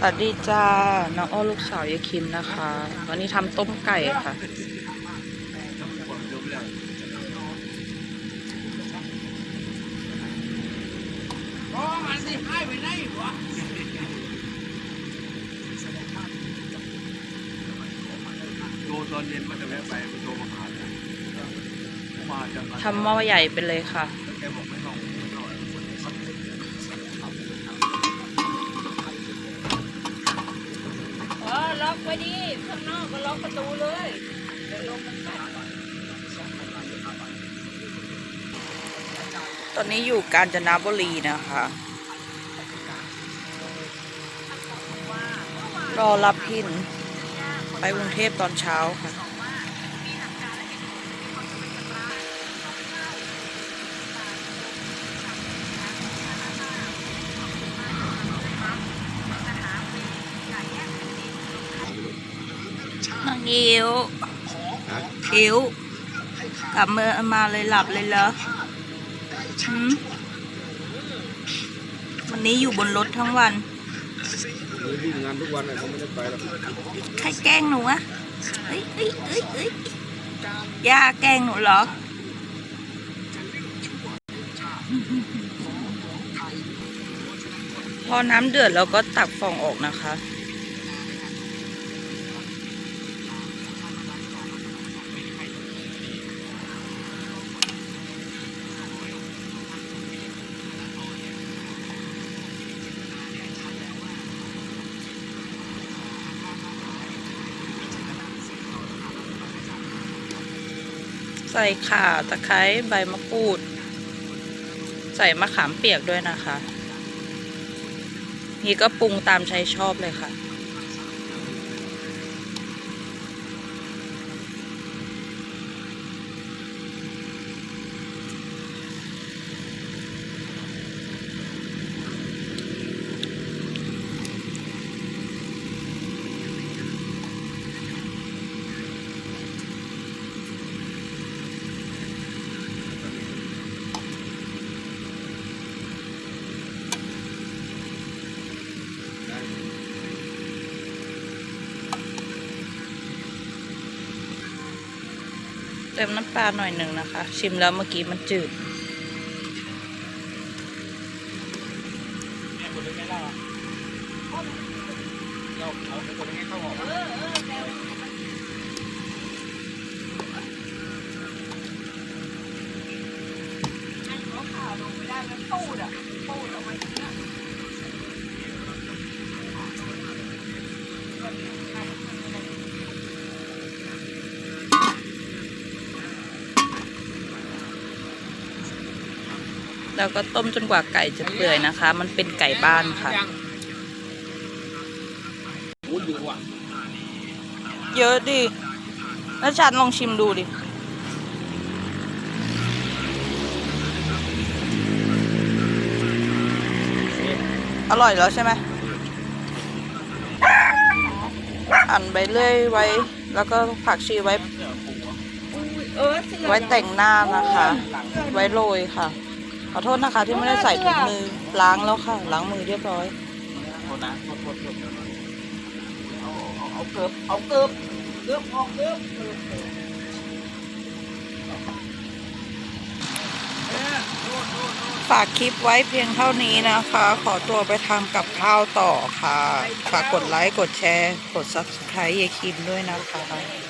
สวัสดีจ้า น้องอ้อลูกสาวยายคิมนะคะ วันนี้ทำต้มไก่ค่ะโทรตอนเย็นมันจะแวะไปไปโทรมาหาเลยมาจะมาทำหม้อใหญ่ไปเลยค่ะ ล็อกไว้ดิข้างนอกก็ล็อกประตูเลยเดี๋ยวลมมันกัดตอนนี้อยู่กาญจนบุรีนะคะ รอรับพิน ไปกรุงเทพตอนเช้าค่ะ น้องยิวคิ้วกลับมามาเลยหลับเลยเหรอหืมวันนี้อยู่บนรถทั้งวันวิ่งงานทุกวันเลยเขาไม่ได้ไปหรอกใครแกล้งหนูอะเอ้ยเอ้ยเอ้ยเอ้ยย่าแกล้งหนูเหรอพอน้ำเดือดเราก็ตักฟองออกนะคะ ใส่ข่าตะไคร้ใบมะกรูด ใส่มะขามเปียกด้วยนะคะ นี่ก็ปรุงตามใจชอบเลยค่ะ เติมน้ำปลาหน่อยหนึ่งนะคะ ชิมแล้วเมื่อกี้มันจืดเราเอาไปคนให้เข้าออก แล้วก็ต้มจนกว่าไก่จะเปื่อยนะคะ มันเป็นไก่บ้านค่ะ เยอะดิแล้วชันลองชิมดูดิอร่อยแล้วใช่ไหมอันไปเรื่อยไว้ แล้วก็ผักชีไว้ ไว้แต่งหน้านะคะ ไว้โรยค่ะ อโทษนะคะที่ไม่ได้ใส่ถุงมือล้างแล้วค่ะล้างมือเรียบร้อยโทษนะโทษโทษโทษเอาเอาเอาเกือบเอาเกือบเกือบออกเกือบเกือบเกือบฝากคลิปไว้เพียงเท่านี้นะคะ ขอตัวไปทำกับข้าวต่อค่ะ ฝากกดไลค์ กดแชร์ กด subscribe ยายคิมด้วยนะคะ